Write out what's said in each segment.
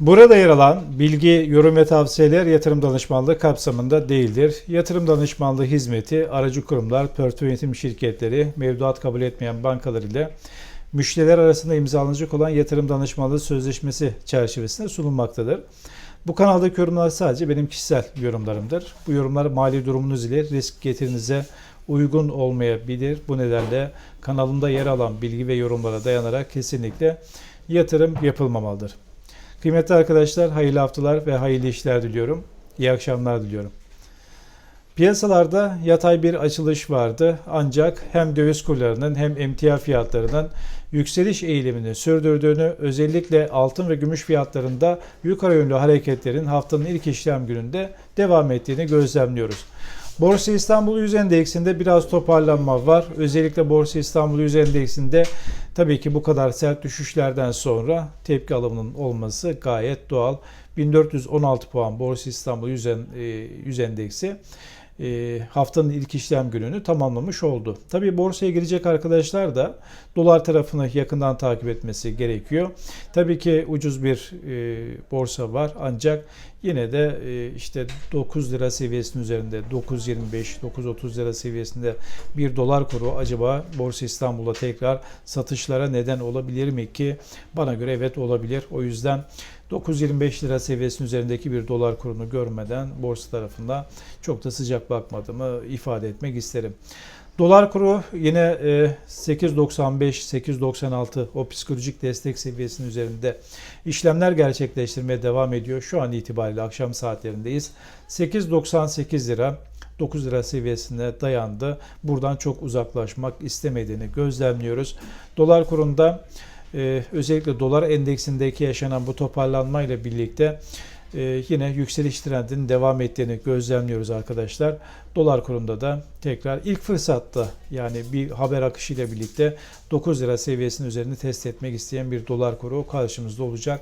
Burada yer alan bilgi, yorum ve tavsiyeler yatırım danışmanlığı kapsamında değildir. Yatırım danışmanlığı hizmeti aracı kurumlar, portföy yönetim şirketleri, mevduat kabul etmeyen bankalar ile müşteriler arasında imzalanacak olan yatırım danışmanlığı sözleşmesi çerçevesinde sunulmaktadır. Bu kanaldaki yorumlar sadece benim kişisel yorumlarımdır. Bu yorumlar mali durumunuz ile risk getirinize uygun olmayabilir. Bu nedenle kanalımda yer alan bilgi ve yorumlara dayanarak kesinlikle yatırım yapılmamalıdır. Kıymetli arkadaşlar hayırlı haftalar ve hayırlı işler diliyorum. İyi akşamlar diliyorum. Piyasalarda yatay bir açılış vardı ancak hem döviz kurlarının hem emtia fiyatlarının yükseliş eğilimini sürdürdüğünü özellikle altın ve gümüş fiyatlarında yukarı yönlü hareketlerin haftanın ilk işlem gününde devam ettiğini gözlemliyoruz. Borsa İstanbul Yüz Endeksinde biraz toparlanma var. Özellikle Borsa İstanbul Yüz Endeksinde tabii ki bu kadar sert düşüşlerden sonra tepki alımının olması gayet doğal. 1416 puan Borsa İstanbul Yüz, En- e, Yüz Endeksi haftanın ilk işlem gününü tamamlamış oldu. Tabii borsaya girecek arkadaşlar da dolar tarafını yakından takip etmesi gerekiyor. Tabii ki ucuz bir e, borsa var ancak yine de e, işte 9 lira seviyesinin üzerinde 9.25 9.30 lira seviyesinde bir dolar kuru acaba Borsa İstanbul'da tekrar satışlara neden olabilir mi ki bana göre evet olabilir. O yüzden 9.25 lira seviyesinin üzerindeki bir dolar kurunu görmeden borsa tarafında çok da sıcak bakmadığımı ifade etmek isterim. Dolar kuru yine e, 8.95-8.96 o psikolojik destek seviyesinin üzerinde işlemler gerçekleştirmeye devam ediyor. Şu an itibariyle akşam saatlerindeyiz. 8.98 lira 9 lira seviyesine dayandı. Buradan çok uzaklaşmak istemediğini gözlemliyoruz. Dolar kurunda ee, özellikle dolar endeksindeki yaşanan bu toparlanma ile birlikte e, yine yükseliş trendinin devam ettiğini gözlemliyoruz arkadaşlar. Dolar kurunda da tekrar ilk fırsatta yani bir haber akışı ile birlikte 9 lira seviyesinin üzerini test etmek isteyen bir dolar kuru karşımızda olacak.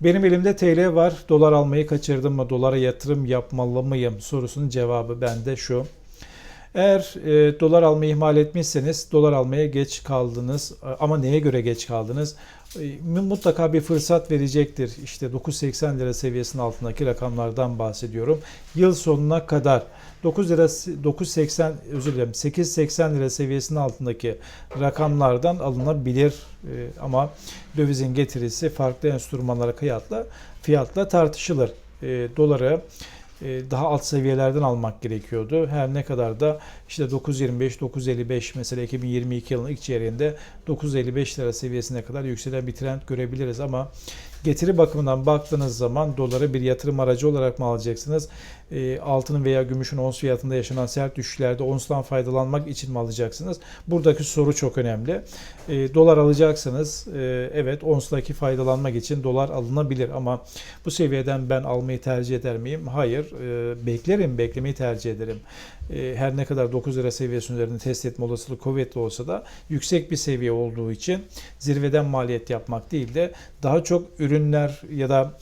Benim elimde TL var. Dolar almayı kaçırdım mı? Dolara yatırım yapmalı mıyım? Sorusunun cevabı bende şu. Eğer e, dolar almayı ihmal etmişseniz dolar almaya geç kaldınız ama neye göre geç kaldınız? E, mutlaka bir fırsat verecektir. İşte 9.80 lira seviyesinin altındaki rakamlardan bahsediyorum. Yıl sonuna kadar 9 lira 9.80 özür dilerim 8.80 lira seviyesinin altındaki rakamlardan alınabilir E, ama dövizin getirisi farklı enstrümanlara kıyasla fiyatla tartışılır. E, doları e, daha alt seviyelerden almak gerekiyordu. Her ne kadar da işte 9.25, 9.55 mesela 2022 yılının ilk çeyreğinde 9.55 lira seviyesine kadar yükselen bir trend görebiliriz ama getiri bakımından baktığınız zaman doları bir yatırım aracı olarak mı alacaksınız? E, altının veya gümüşün ons fiyatında yaşanan sert düşüşlerde onstan faydalanmak için mi alacaksınız? Buradaki soru çok önemli. E, dolar alacaksanız e, evet onstaki faydalanmak için dolar alınabilir ama bu seviyeden ben almayı tercih eder miyim? Hayır. E, beklerim, beklemeyi tercih ederim. E, her ne kadar 9 lira seviyesinin üzerinde test etme olasılığı kuvvetli olsa da yüksek bir seviye olduğu için zirveden maliyet yapmak değil de daha çok ürünler ya da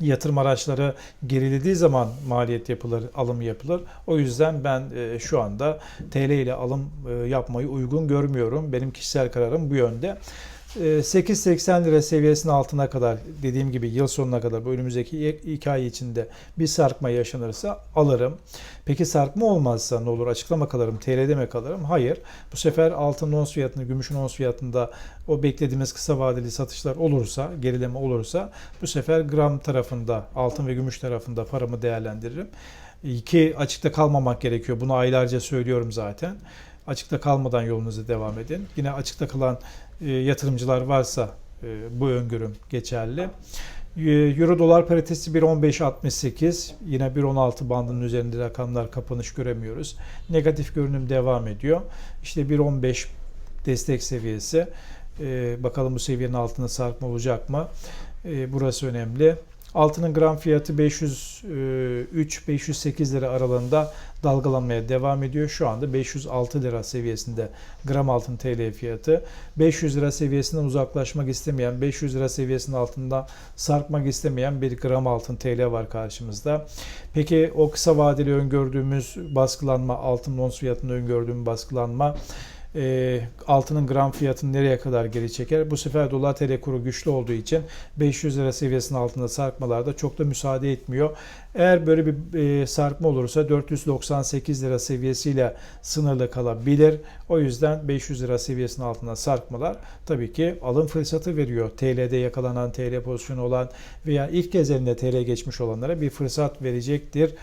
yatırım araçları gerilediği zaman maliyet yapılır, alım yapılır. O yüzden ben e, şu anda TL ile alım e, yapmayı uygun görmüyorum. Benim kişisel kararım bu yönde. E, 8.80 lira seviyesinin altına kadar dediğim gibi yıl sonuna kadar bu önümüzdeki iki ay içinde bir sarkma yaşanırsa alırım. Peki sarkma olmazsa ne olur? Açıklama kalırım. TL'de mi kalırım? Hayır. Bu sefer altın ons fiyatını, gümüşün ons fiyatında o beklediğimiz kısa vadeli satışlar olursa, gerileme olursa bu sefer gram tarafında, altın ve gümüş tarafında paramı değerlendiririm. Ki açıkta kalmamak gerekiyor. Bunu aylarca söylüyorum zaten. Açıkta kalmadan yolunuza devam edin. Yine açıkta kalan e, yatırımcılar varsa e, bu öngörüm geçerli. E, Euro dolar paritesi 1.15.68 yine 1.16 bandının üzerinde rakamlar kapanış göremiyoruz. Negatif görünüm devam ediyor. İşte 1.15 destek seviyesi. E, bakalım bu seviyenin altında sarkma olacak mı? E, burası önemli. Altının gram fiyatı 503-508 lira aralığında dalgalanmaya devam ediyor. Şu anda 506 lira seviyesinde gram altın TL fiyatı. 500 lira seviyesinden uzaklaşmak istemeyen, 500 lira seviyesinin altında sarkmak istemeyen bir gram altın TL var karşımızda. Peki o kısa vadeli öngördüğümüz baskılanma, altın ons fiyatında öngördüğüm baskılanma e, altının gram fiyatını nereye kadar geri çeker? Bu sefer dolar TL kuru güçlü olduğu için 500 lira seviyesinin altında sarkmalarda çok da müsaade etmiyor. Eğer böyle bir e, sarkma olursa 498 lira seviyesiyle sınırlı kalabilir. O yüzden 500 lira seviyesinin altında sarkmalar tabii ki alım fırsatı veriyor. TL'de yakalanan TL pozisyonu olan veya ilk kez elinde TL geçmiş olanlara bir fırsat verecektir.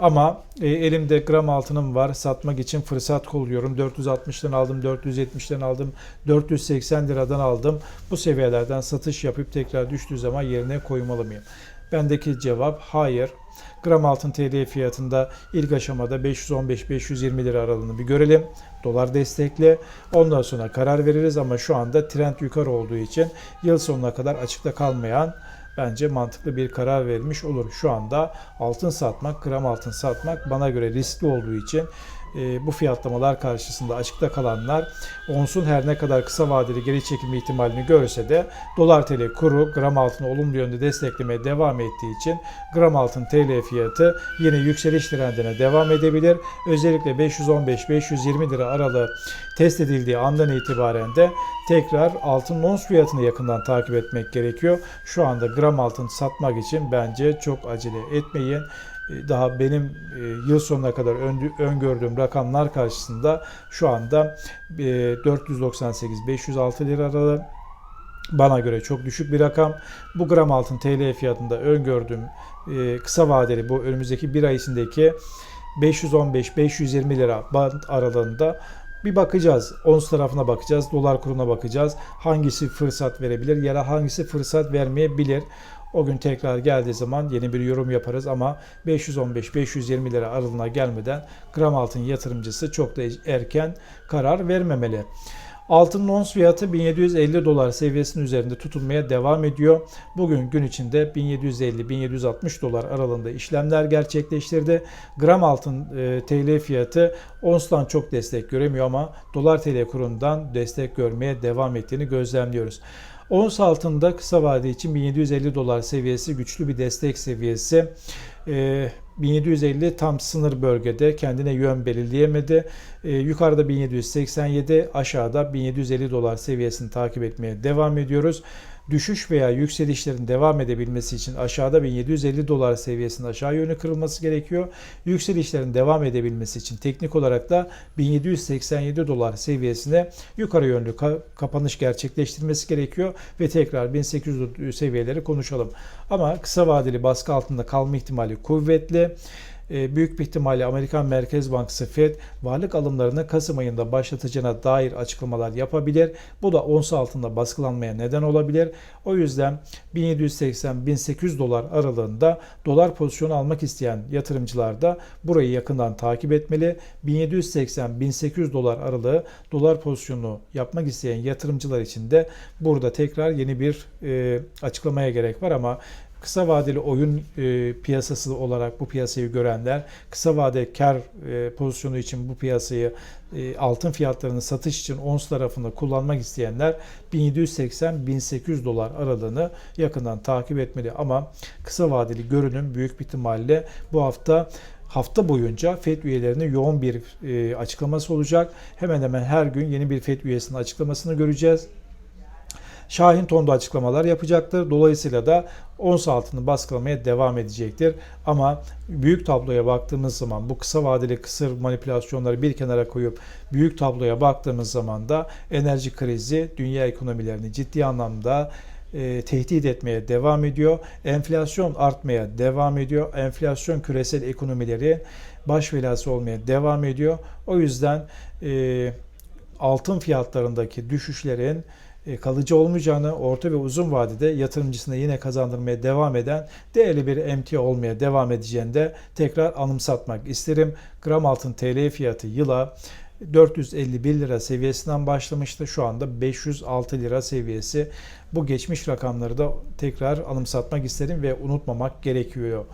Ama e, elimde gram altınım var. Satmak için fırsat kolluyorum. 460'tan aldım, 470'ten aldım, 480 liradan aldım. Bu seviyelerden satış yapıp tekrar düştüğü zaman yerine koymalı mıyım? Bendeki cevap hayır. Gram altın TL fiyatında ilk aşamada 515-520 lira aralığını bir görelim. Dolar destekli. Ondan sonra karar veririz ama şu anda trend yukarı olduğu için yıl sonuna kadar açıkta kalmayan bence mantıklı bir karar verilmiş olur. Şu anda altın satmak, gram altın satmak bana göre riskli olduğu için e, bu fiyatlamalar karşısında açıkta kalanlar onsun her ne kadar kısa vadeli geri çekilme ihtimalini görse de dolar TL kuru gram altını olumlu yönde desteklemeye devam ettiği için gram altın TL fiyatı yine yükseliş trendine devam edebilir. Özellikle 515-520 lira aralığı test edildiği andan itibaren de tekrar altın ons fiyatını yakından takip etmek gerekiyor. Şu anda gram altın satmak için bence çok acele etmeyin daha benim e, yıl sonuna kadar öngördüğüm rakamlar karşısında şu anda 498-506 lira aralığı bana göre çok düşük bir rakam. Bu gram altın TL fiyatında öngördüğüm e, kısa vadeli bu önümüzdeki bir ay içindeki 515-520 lira band aralığında bir bakacağız. Ons tarafına bakacağız. Dolar kuruna bakacağız. Hangisi fırsat verebilir ya da hangisi fırsat vermeyebilir. O gün tekrar geldiği zaman yeni bir yorum yaparız ama 515-520 lira aralığına gelmeden gram altın yatırımcısı çok da erken karar vermemeli. Altının ons fiyatı 1750 dolar seviyesinin üzerinde tutulmaya devam ediyor. Bugün gün içinde 1750-1760 dolar aralığında işlemler gerçekleştirdi. Gram altın e, TL fiyatı onstan çok destek göremiyor ama dolar TL kurundan destek görmeye devam ettiğini gözlemliyoruz. Ons altında kısa vade için 1750 dolar seviyesi güçlü bir destek seviyesi. 1750 ee, tam sınır bölgede kendine yön belirleyemedi. Ee, yukarıda 1787, aşağıda 1750 dolar seviyesini takip etmeye devam ediyoruz düşüş veya yükselişlerin devam edebilmesi için aşağıda 1750 dolar seviyesinin aşağı yönlü kırılması gerekiyor. Yükselişlerin devam edebilmesi için teknik olarak da 1787 dolar seviyesine yukarı yönlü kapanış gerçekleştirmesi gerekiyor ve tekrar 1800 seviyeleri konuşalım. Ama kısa vadeli baskı altında kalma ihtimali kuvvetli. E, büyük bir ihtimalle Amerikan Merkez Bankası Fed varlık alımlarını Kasım ayında başlatacağına dair açıklamalar yapabilir. Bu da ons altında baskılanmaya neden olabilir. O yüzden 1780-1800 dolar aralığında dolar pozisyonu almak isteyen yatırımcılar da burayı yakından takip etmeli. 1780-1800 dolar aralığı dolar pozisyonu yapmak isteyen yatırımcılar için de burada tekrar yeni bir e, açıklamaya gerek var ama kısa vadeli oyun e, piyasası olarak bu piyasayı görenler, kısa vade kar e, pozisyonu için bu piyasayı e, altın fiyatlarını satış için ons tarafında kullanmak isteyenler 1780-1800 dolar aralığını yakından takip etmeli. Ama kısa vadeli görünüm büyük bir ihtimalle bu hafta hafta boyunca FED üyelerinin yoğun bir e, açıklaması olacak. Hemen hemen her gün yeni bir FED üyesinin açıklamasını göreceğiz. Şahin tonda açıklamalar yapacaktır. Dolayısıyla da ons altını baskılamaya devam edecektir. Ama büyük tabloya baktığımız zaman bu kısa vadeli kısır manipülasyonları bir kenara koyup büyük tabloya baktığımız zaman da enerji krizi dünya ekonomilerini ciddi anlamda e, tehdit etmeye devam ediyor. Enflasyon artmaya devam ediyor. Enflasyon küresel ekonomileri baş belası olmaya devam ediyor. O yüzden e, altın fiyatlarındaki düşüşlerin kalıcı olmayacağını, orta ve uzun vadede yatırımcısına yine kazandırmaya devam eden değerli bir emtia olmaya devam edeceğini de tekrar anımsatmak isterim. Gram altın TL fiyatı yıla 451 lira seviyesinden başlamıştı. Şu anda 506 lira seviyesi. Bu geçmiş rakamları da tekrar anımsatmak isterim ve unutmamak gerekiyor.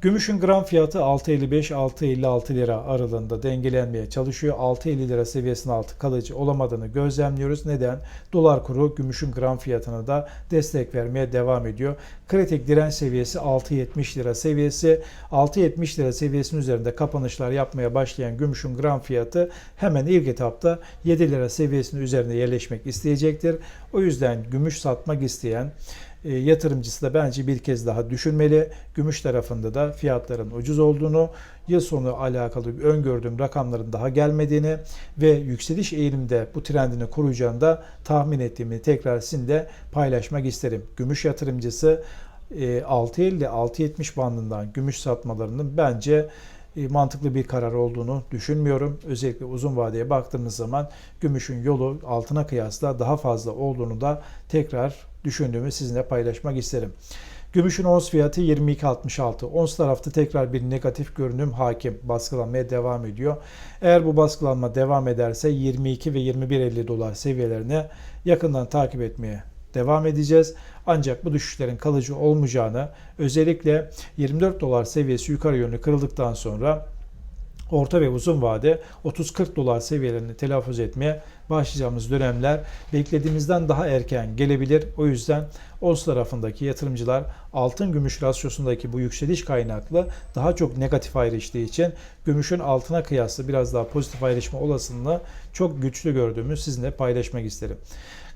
Gümüşün gram fiyatı 6.55-6.56 lira aralığında dengelenmeye çalışıyor. 6.50 lira seviyesinin altı kalıcı olamadığını gözlemliyoruz. Neden? Dolar kuru gümüşün gram fiyatına da destek vermeye devam ediyor. Kritik direnç seviyesi 6.70 lira seviyesi. 6.70 lira seviyesinin üzerinde kapanışlar yapmaya başlayan gümüşün gram fiyatı hemen ilk etapta 7 lira seviyesinin üzerine yerleşmek isteyecektir. O yüzden gümüş satmak isteyen yatırımcısı da bence bir kez daha düşünmeli. Gümüş tarafında da fiyatların ucuz olduğunu, yıl sonu alakalı öngördüğüm rakamların daha gelmediğini ve yükseliş eğilimde bu trendini koruyacağını da tahmin ettiğimi tekrar sizinle paylaşmak isterim. Gümüş yatırımcısı e, 6.50-6.70 bandından gümüş satmalarının bence e, mantıklı bir karar olduğunu düşünmüyorum. Özellikle uzun vadeye baktığımız zaman gümüşün yolu altına kıyasla daha fazla olduğunu da tekrar düşündüğümü sizinle paylaşmak isterim. Gümüşün ons fiyatı 22.66. Ons tarafta tekrar bir negatif görünüm hakim. Baskılanmaya devam ediyor. Eğer bu baskılanma devam ederse 22 ve 21.50 dolar seviyelerini yakından takip etmeye devam edeceğiz. Ancak bu düşüşlerin kalıcı olmayacağını özellikle 24 dolar seviyesi yukarı yönlü kırıldıktan sonra orta ve uzun vade 30-40 dolar seviyelerini telaffuz etmeye başlayacağımız dönemler beklediğimizden daha erken gelebilir. O yüzden ons tarafındaki yatırımcılar altın gümüş rasyosundaki bu yükseliş kaynaklı daha çok negatif ayrıştığı için gümüşün altına kıyasla biraz daha pozitif ayrışma olasılığını çok güçlü gördüğümü sizinle paylaşmak isterim.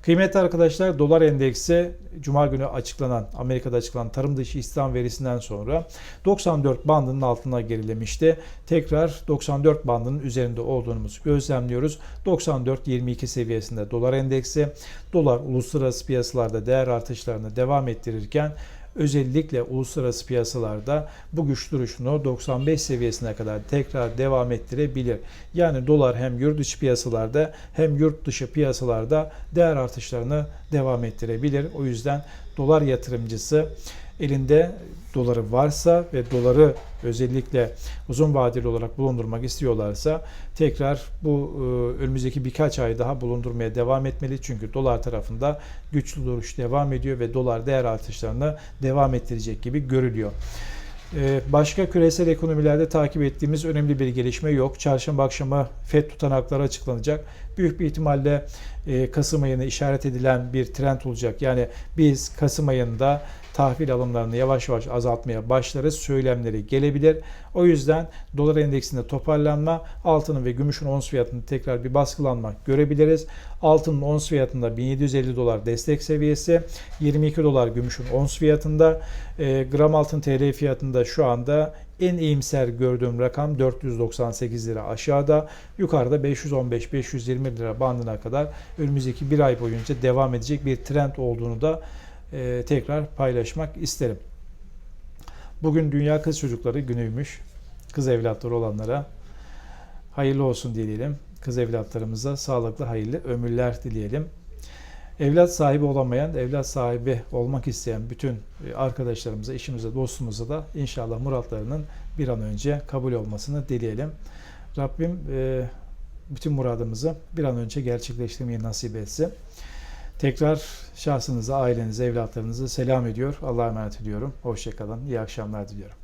Kıymetli arkadaşlar dolar endeksi Cuma günü açıklanan Amerika'da açıklanan tarım dışı istihdam verisinden sonra 94 bandının altına gerilemişti. Tekrar 94 bandının üzerinde olduğumuzu gözlemliyoruz. 94-22 seviyesinde dolar endeksi. Dolar uluslararası piyasalarda değer artışlarını devam ettirirken özellikle uluslararası piyasalarda bu güç duruşunu 95 seviyesine kadar tekrar devam ettirebilir. Yani dolar hem yurt içi piyasalarda hem yurt dışı piyasalarda değer artışlarını devam ettirebilir. O yüzden dolar yatırımcısı elinde doları varsa ve doları özellikle uzun vadeli olarak bulundurmak istiyorlarsa tekrar bu e, önümüzdeki birkaç ay daha bulundurmaya devam etmeli. Çünkü dolar tarafında güçlü duruş devam ediyor ve dolar değer artışlarını devam ettirecek gibi görülüyor. E, Başka küresel ekonomilerde takip ettiğimiz önemli bir gelişme yok. Çarşamba akşamı FED tutanakları açıklanacak. Büyük bir ihtimalle e, Kasım ayına işaret edilen bir trend olacak. Yani biz Kasım ayında tahvil alımlarını yavaş yavaş azaltmaya başlarız. Söylemleri gelebilir. O yüzden dolar endeksinde toparlanma, altının ve gümüşün ons fiyatında tekrar bir baskılanma görebiliriz. Altının ons fiyatında 1750 dolar destek seviyesi, 22 dolar gümüşün ons fiyatında, e, gram altın TL fiyatında şu anda en iyimser gördüğüm rakam 498 lira aşağıda. Yukarıda 515-520 lira bandına kadar önümüzdeki bir ay boyunca devam edecek bir trend olduğunu da e, tekrar paylaşmak isterim. Bugün Dünya Kız Çocukları günüymüş. Kız evlatları olanlara hayırlı olsun dileyelim. Kız evlatlarımıza sağlıklı, hayırlı ömürler dileyelim. Evlat sahibi olamayan, evlat sahibi olmak isteyen bütün e, arkadaşlarımıza, işimize, dostumuza da inşallah muratlarının bir an önce kabul olmasını dileyelim. Rabbim e, bütün muradımızı bir an önce gerçekleştirmeyi nasip etsin. Tekrar şahsınıza, ailenize, evlatlarınızı selam ediyor. Allah'a emanet ediyorum. Hoşçakalın. İyi akşamlar diliyorum.